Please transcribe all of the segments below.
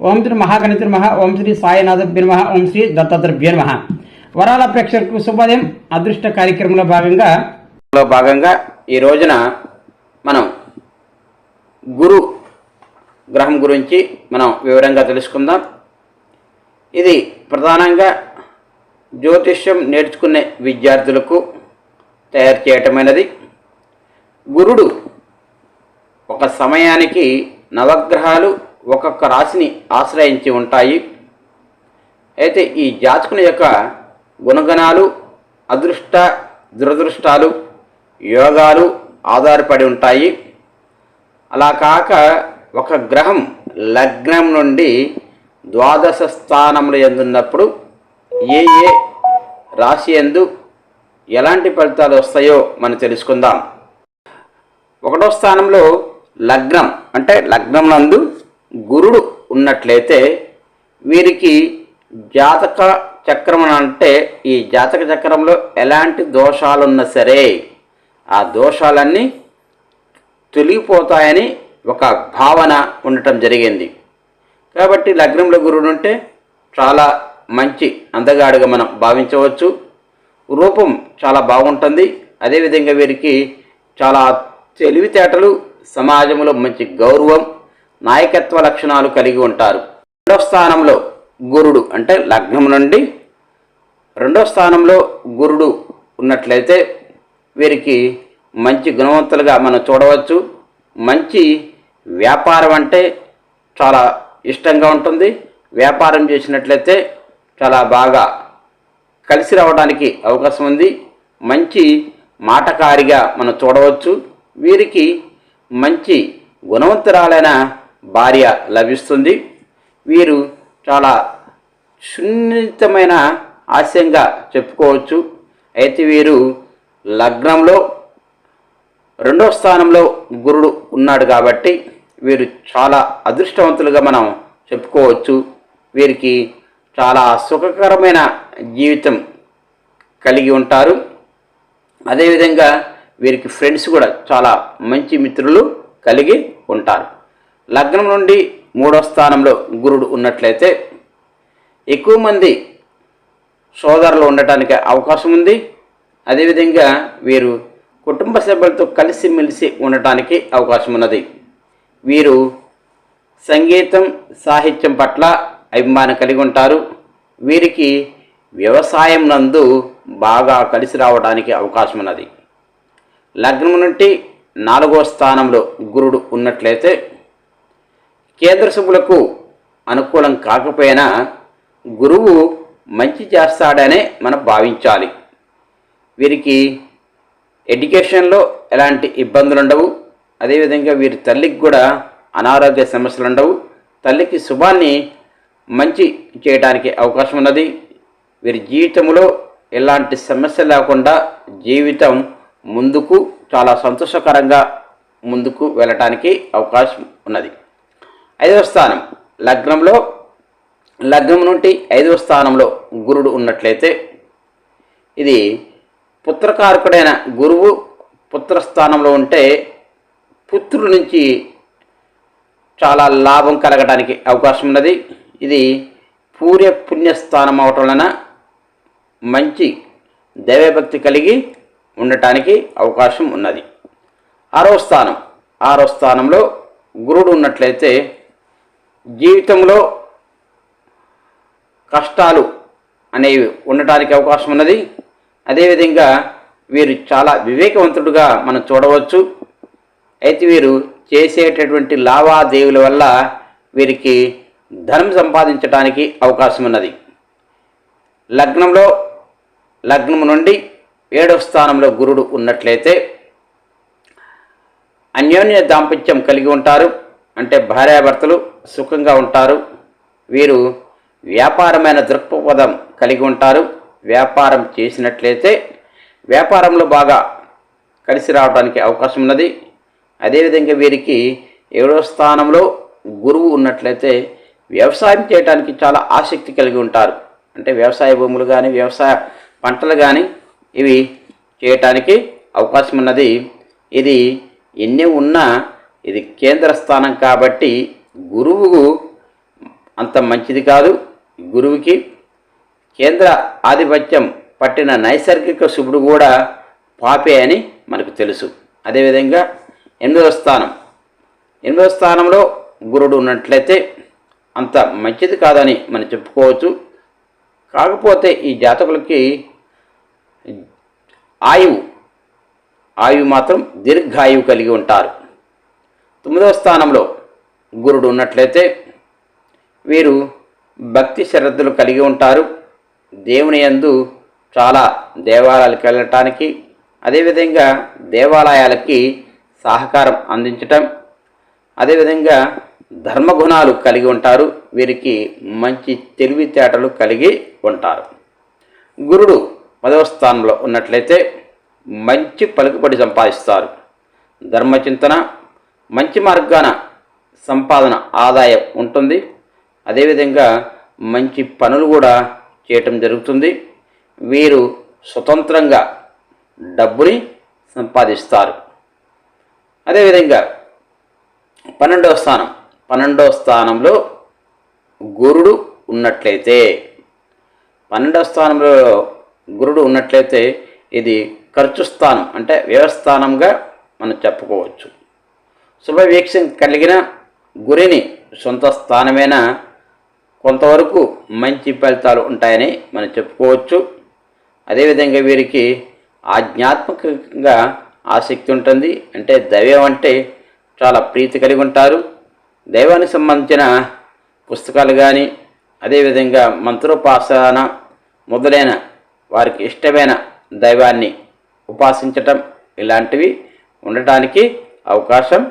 ఓం శ్రీ మహాగణిత నమ ఓం శ్రీ సాయినాథభ్య నమ ఓం శ్రీ దత్తాత్రేభ్య నమ వరాల ప్రేక్షకులకు శుభోదయం. అదృష్ట కార్యక్రమంలో భాగంగా లో భాగంగా ఈ రోజున మనం గురు గ్రహం గురించి మనం వివరంగా తెలుసుకుందాం. ఇది ప్రధానంగా జ్యోతిష్యం నేర్చుకునే విద్యార్థులకు తయారు చేయటమైనది. గురుడు ఒక సమయానికి నవగ్రహాలు ఒక్కొక్క రాశిని ఆశ్రయించి ఉంటాయి. అయితే ఈ జాతకుని యొక్క గుణగణాలు అదృష్ట దురదృష్టాలు యోగాలు ఆధారపడి ఉంటాయి. అలా కాక ఒక గ్రహం లగ్నం నుండి ద్వాదశ స్థానములు ఎందున్నప్పుడు ఏ ఏ రాశి ఎందు ఎలాంటి ఫలితాలు వస్తాయో మనం తెలుసుకుందాం. ఒకటో స్థానంలో లగ్నం అంటే లగ్నం నందు గురుడు ఉన్నట్లయితే వీరికి జాతక చక్రం అంటే ఈ జాతక చక్రంలో ఎలాంటి దోషాలున్నా సరే ఆ దోషాలన్నీ తొలగిపోతాయని ఒక భావన ఉండటం జరిగింది. కాబట్టి లగ్నంలో గురుడు ఉంటే చాలా మంచి అందగాడుగా మనం భావించవచ్చు. రూపం చాలా బాగుంటుంది. అదేవిధంగా వీరికి చాలా తెలివితేటలు సమాజంలో మంచి గౌరవం నాయకత్వ లక్షణాలు కలిగి ఉంటారు. రెండో స్థానంలో గురుడు అంటే లగ్నం నుండి రెండవ స్థానంలో గురుడు ఉన్నట్లయితే వీరికి మంచి గుణవంతులుగా మనం చూడవచ్చు. మంచి వ్యాపారం అంటే చాలా ఇష్టంగా ఉంటుంది. వ్యాపారం చేసినట్లయితే చాలా బాగా కలిసి రావడానికి అవకాశం ఉంది. మంచి మాటకారిగా మనం చూడవచ్చు. వీరికి మంచి గుణవంతురాలైన భార్య లభిస్తుంది. వీరు చాలా సున్నితమైన హాస్యంగా చెప్పుకోవచ్చు. అయితే వీరు లగ్నంలో రెండో స్థానంలో గురుడు ఉన్నాడు కాబట్టి వీరు చాలా అదృష్టవంతులుగా మనం చెప్పుకోవచ్చు. వీరికి చాలా సుఖకరమైన జీవితం కలిగి ఉంటారు. అదేవిధంగా వీరికి ఫ్రెండ్స్ కూడా చాలా మంచి మిత్రులు కలిగి ఉంటారు. లగ్నం నుండి మూడో స్థానంలో గురుడు ఉన్నట్లయితే ఎక్కువ మంది సోదరులు ఉండటానికి అవకాశం ఉంది. అదేవిధంగా వీరు కుటుంబ సభ్యులతో కలిసిమెలిసి ఉండటానికి అవకాశం ఉన్నది. వీరు సంగీతం సాహిత్యం పట్ల అభిమానం కలిగి ఉంటారు. వీరికి వ్యవసాయం నందు బాగా కలిసి రావడానికి అవకాశం ఉన్నది. లగ్నం నుండి నాలుగో స్థానంలో గురుడు ఉన్నట్లయితే కేంద్ర సభ్యులకు అనుకూలం కాకపోయినా గురువు మంచి చేస్తాడనే మనం భావించాలి. వీరికి ఎడ్యుకేషన్లో ఎలాంటి ఇబ్బందులు ఉండవు అదేవిధంగా వీరి తల్లికి కూడా అనారోగ్య సమస్యలు ఉండవు తల్లికి శుభాన్ని మంచి చేయడానికి అవకాశం ఉన్నది వీరి జీవితంలో ఎలాంటి సమస్య లేకుండా జీవితం ముందుకు చాలా సంతోషకరంగా ముందుకు వెళ్ళటానికి అవకాశం ఉన్నది. ఐదవ స్థానం. లగ్నంలో లగ్నం నుండి ఐదవ స్థానంలో గురుడు ఉన్నట్లయితే ఇది పుత్రకారకుడైన గురువు పుత్రస్థానంలో ఉంటే పుత్రుల నుంచి చాలా లాభం కలగడానికి అవకాశం ఉన్నది. ఇది పూర్య పుణ్యస్థానం అవటం వలన మంచి దైవభక్తి కలిగి ఉండటానికి అవకాశం ఉన్నది. ఆరో స్థానం. ఆరో స్థానంలో గురుడు ఉన్నట్లయితే జీవితంలో కష్టాలు అనేవి ఉండటానికి అవకాశం ఉన్నది. అదేవిధంగా వీరు చాలా వివేకవంతుడుగా మనం చూడవచ్చు. అయితే వీరు చేసేటటువంటి లావాదేవీల వల్ల వీరికి ధనం సంపాదించడానికి అవకాశం ఉన్నది. లగ్నంలో లగ్నం నుండి ఏడవ స్థానంలో గురుడు ఉన్నట్లయితే అన్యోన్య దాంపత్యం కలిగి ఉంటారు. అంటే భార్యాభర్తలు సుఖంగా ఉంటారు. వీరు వ్యాపారమైన దృక్పథం కలిగి ఉంటారు. వ్యాపారం చేసినట్లయితే వ్యాపారంలో బాగా కలిసి రావడానికి అవకాశం ఉన్నది. అదేవిధంగా వీరికి ఏడో స్థానంలో గురువు ఉన్నట్లయితే వ్యవసాయం చేయడానికి చాలా ఆసక్తి కలిగి ఉంటారు. అంటే వ్యవసాయ భూములు కానీ వ్యవసాయ పంటలు కానీ ఇవి చేయటానికి అవకాశం ఉన్నది. ఇది ఎన్ని ఉన్నా ఇది కేంద్ర స్థానం కాబట్టి గురువుకు అంత మంచిది కాదు. గురువుకి కేంద్ర ఆధిపత్యం పట్టిన నైసర్గిక శుభుడు కూడా పాపే అని మనకు తెలుసు. అదేవిధంగా ఎనిమిదవ స్థానం. ఎనిమిదవ స్థానంలో గురుడు ఉన్నట్లయితే అంత మంచిది కాదని మనం చెప్పుకోవచ్చు. కాకపోతే ఈ జాతకులకి ఆయువు ఆయువు మాత్రం దీర్ఘాయువు కలిగి ఉంటారు. తొమ్మిదవ స్థానంలో గురుడు ఉన్నట్లయితే వీరు భక్తి శ్రద్ధలు కలిగి ఉంటారు. దేవుని యందు చాలా దేవాలయాలకు వెళ్ళటానికి అదేవిధంగా దేవాలయాలకి సహకారం అందించటం అదేవిధంగా ధర్మగుణాలు కలిగి ఉంటారు. వీరికి మంచి తెలివితేటలు కలిగి ఉంటారు. గురుడు పదవ స్థానంలో ఉన్నట్లయితే మంచి పలుకుబడి సంపాదిస్తారు. ధర్మచింతన మంచి మార్గాన సంపాదన ఆదాయం ఉంటుంది. అదేవిధంగా మంచి పనులు కూడా చేయటం జరుగుతుంది. వీరు స్వతంత్రంగా డబ్బుని సంపాదిస్తారు. అదేవిధంగా పన్నెండవ స్థానం పన్నెండవ స్థానంలో గురుడు ఉన్నట్లయితే పన్నెండవ స్థానంలో గురుడు ఉన్నట్లయితే ఇది ఖర్చు స్థానం అంటే వ్యవస్థానంగా మనం చెప్పుకోవచ్చు. శుభవీక్షం కలిగిన గురిని సొంత స్థానమైన కొంతవరకు మంచి ఫలితాలు ఉంటాయని మనం చెప్పుకోవచ్చు. అదేవిధంగా వీరికి ఆధ్యాత్మికంగా ఆసక్తి ఉంటుంది. అంటే దైవం అంటే చాలా ప్రీతి కలిగి ఉంటారు. దైవానికి సంబంధించిన పుస్తకాలు కానీ అదేవిధంగా మంత్రోపాసన మొదలైన వారికి ఇష్టమైన దైవాన్ని ఉపాసించటం ఇలాంటివి ఉండటానికి అవకాశం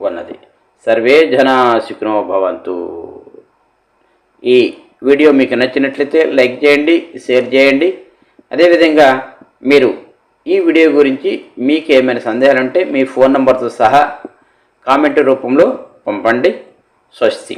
ఉన్నది. సర్వే జనా సుఖినో భవంతు. ఈ వీడియో మీకు నచ్చినట్లయితే లైక్ చేయండి షేర్ చేయండి. అదేవిధంగా మీరు ఈ వీడియో గురించి మీకు ఏమైనా సందేహాలు ఉంటే మీ ఫోన్ నంబర్తో సహా కామెంట్ రూపంలో పంపండి. స్వస్తి.